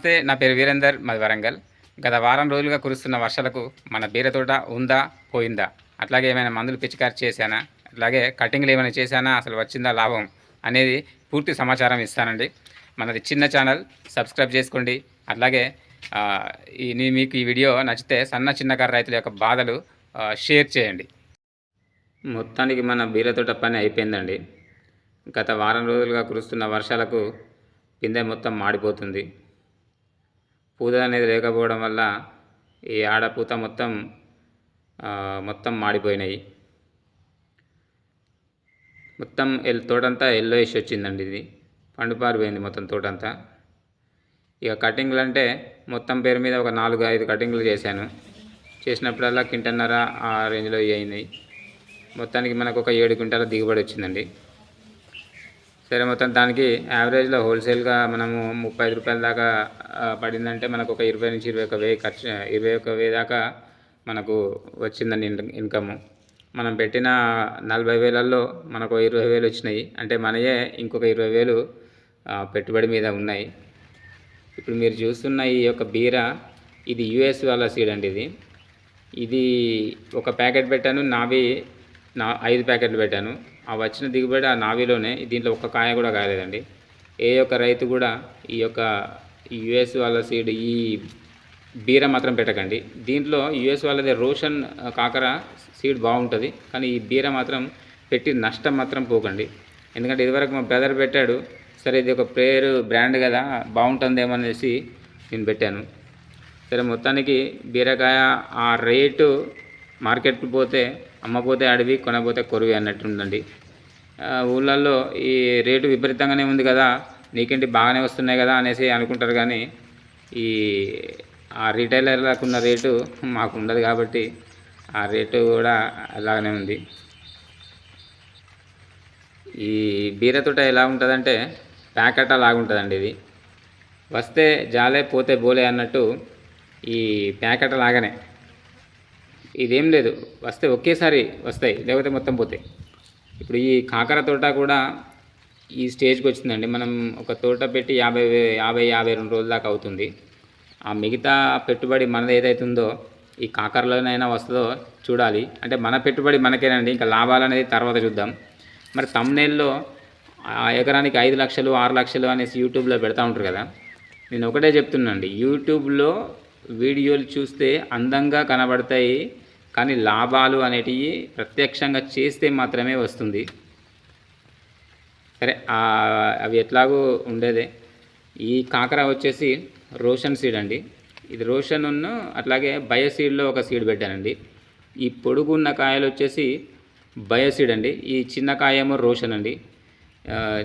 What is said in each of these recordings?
నమస్తే నా పేరు వీరేందర్ మాది వరంగల్ గత వారం రోజులుగా కురుస్తున్న వర్షాలకు మన బీరతోట ఉందా పోయిందా? అట్లాగే ఏమైనా మందులు పిచికారి చేశానా? అట్లాగే కటింగ్లు ఏమైనా చేశానా? అసలు వచ్చిందా లాభం? అనేది పూర్తి సమాచారం ఇస్తానండి. మనది చిన్న ఛానల్ సబ్స్క్రైబ్ చేసుకోండి. అట్లాగే ఈ మీకు ఈ వీడియో నచ్చితే సన్న చిన్నకారు రైతుల యొక్క బాధలు షేర్ చేయండి. మొత్తానికి మన బీరతోట పని అయిపోయిందండి. గత వారం రోజులుగా కురుస్తున్న వర్షాలకు పిందె మొత్తం మాడిపోతుంది. పూత అనేది లేకపోవడం వల్ల ఈ ఆడపూత మొత్తం మొత్తం మాడిపోయినాయి. మొత్తం ఎల్ తోటంతా ఎల్లోయిష్ వచ్చిందండి ఇది. పండుపారిపోయింది మొత్తం తోటంతా. ఇక కటింగ్లు అంటే మొత్తం పేరు మీద ఒక నాలుగు ఐదు కటింగ్లు చేశాను. చేసినప్పుడల్లా కింటన్నర ఆ రేంజ్లో అయింది మొత్తానికి మనకు ఒక ఏడు క్వింటాల దిగుబడి వచ్చిందండి. సరే మొత్తం దానికి యావరేజ్లో హోల్సేల్గా మనము ముప్పై ఐదు రూపాయల దాకా పడిందంటే మనకు ఒక ఇరవై నుంచి ఇరవై ఒక వెయ్యి ఖర్చు ఇరవై ఒక వెయ్యి దాకా మనకు వచ్చిందండి ఇన్కమ్. మనం పెట్టిన నలభై వేలల్లో మనకు ఇరవై వేలు వచ్చినాయి. అంటే మనయే ఇంకొక ఇరవై వేలు పెట్టుబడి మీద ఉన్నాయి. ఇప్పుడు మీరు చూస్తున్న ఈ యొక్క బీర ఇది యుఎస్ వాళ్ళ సీడ్ అండి ఇది. ఇది ఒక ప్యాకెట్ పెట్టాను నావి నా ఐదు ప్యాకెట్లు పెట్టాను. ఆ వచ్చిన దిగుబడి ఆ నావిలోనే దీంట్లో ఒక్క కాయ కూడా కాలేదండి ఏ యొక్క రైతు కూడా ఈ యొక్క యుఎస్ వాళ్ళ సీడ్ ఈ బీర మాత్రం పెట్టకండి. దీంట్లో యుఎస్ వాళ్ళది రోషన్ కాకర సీడ్ బాగుంటుంది కానీ ఈ బీర మాత్రం పెట్టి నష్టం మాత్రం పోకండి. ఎందుకంటే ఇదివరకు మా బ్రదర్ పెట్టాడు సరే ఇది ఒక పేరు బ్రాండ్ కదా బాగుంటుందేమో అనేసి నేను పెట్టాను. సరే మొత్తానికి బీరకాయ ఆ రేటు మార్కెట్కి పోతే అమ్మపోతే అడవి కొనపోతే కొరువి అన్నట్టుందండి. ఊళ్ళల్లో ఈ రేటు విపరీతంగానే ఉంది కదా నీకేంటి బాగానే వస్తున్నాయి కదా అనేసి అనుకుంటారు కానీ ఈ ఆ రీటైలర్లకు ఉన్న రేటు మాకు ఉండదు కాబట్టి ఆ రేటు కూడా అలాగనే ఉంది. ఈ బీర తోట ఎలా ఉంటుందంటే ప్యాకెట్ లాగుంటుందండి ఇది. వస్తే జాలే పోతే బోలే అన్నట్టు ఈ ప్యాకెట్ లాగానే. ఇదేం లేదు వస్తే ఒకేసారి వస్తాయి లేకపోతే మొత్తం పోతాయి. ఇప్పుడు ఈ కాకర తోట కూడా ఈ స్టేజ్కి వచ్చిందండి. మనం ఒక తోట పెట్టి యాభై యాభై యాభై రెండు రోజుల దాకా అవుతుంది. ఆ మిగతా పెట్టుబడి మనది ఏదైతుందో ఈ కాకరలోనైనా వస్తుందో చూడాలి. అంటే మన పెట్టుబడి మనకేనండి. ఇంకా లాభాలు అనేది తర్వాత చూద్దాం. మరి తమ్నేల్లో ఆ ఎకరానికి ఐదు లక్షలు ఆరు లక్షలు అనేసి యూట్యూబ్లో పెడతా ఉంటారు కదా. నేను ఒకటే చెప్తున్నానండి. యూట్యూబ్లో వీడియోలు చూస్తే అందంగా కనబడతాయి కానీ లాభాలు అనేటివి ప్రత్యక్షంగా చేస్తే మాత్రమే వస్తుంది. సరే అవి ఎట్లాగూ ఉండేదే. ఈ కాకర వచ్చేసి రోషన్ సీడ్ అండి. ఇది రోషన్ ఉన్న అట్లాగే బయో సీడ్లో ఒక సీడ్ పెట్టానండి. ఈ పొడుగున్న కాయలు వచ్చేసి బయో సీడ్ అండి. ఈ చిన్న కాయేమో రోషన్ అండి.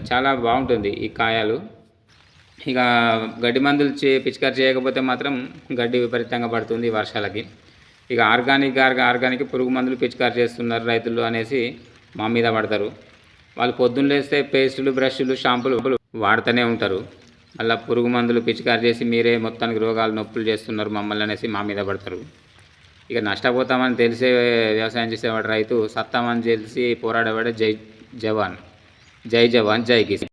చాలా బాగుంటుంది ఈ కాయలు. ఇక గడ్డి మందులు చే పిచికారి చేయకపోతే మాత్రం గడ్డి విపరీతంగా పడుతుంది వర్షాలకి. ఇక ఆర్గానిక్ ఆర్గా ఆర్గానిక్ పురుగు మందులు పిచికారి చేస్తున్నారు రైతులు అనేసి మా మీద పడతారు. వాళ్ళు పొద్దున్న లేస్తే పేస్టులు బ్రష్లు షాంపులు వాడుతూనే ఉంటారు. మళ్ళీ పురుగు మందులు పిచికారి చేసి మీరే మొత్తానికి రోగాలు నొప్పులు చేస్తున్నారు మమ్మల్ని అనేసి మా మీద పడతారు. ఇక నష్టపోతామని తెలిసే వ్యవసాయం చేసేవాడు రైతు సత్తామని తెలిసి పోరాడేవాడే జై జవాన్. జై జవాన్ జై కిసాన్.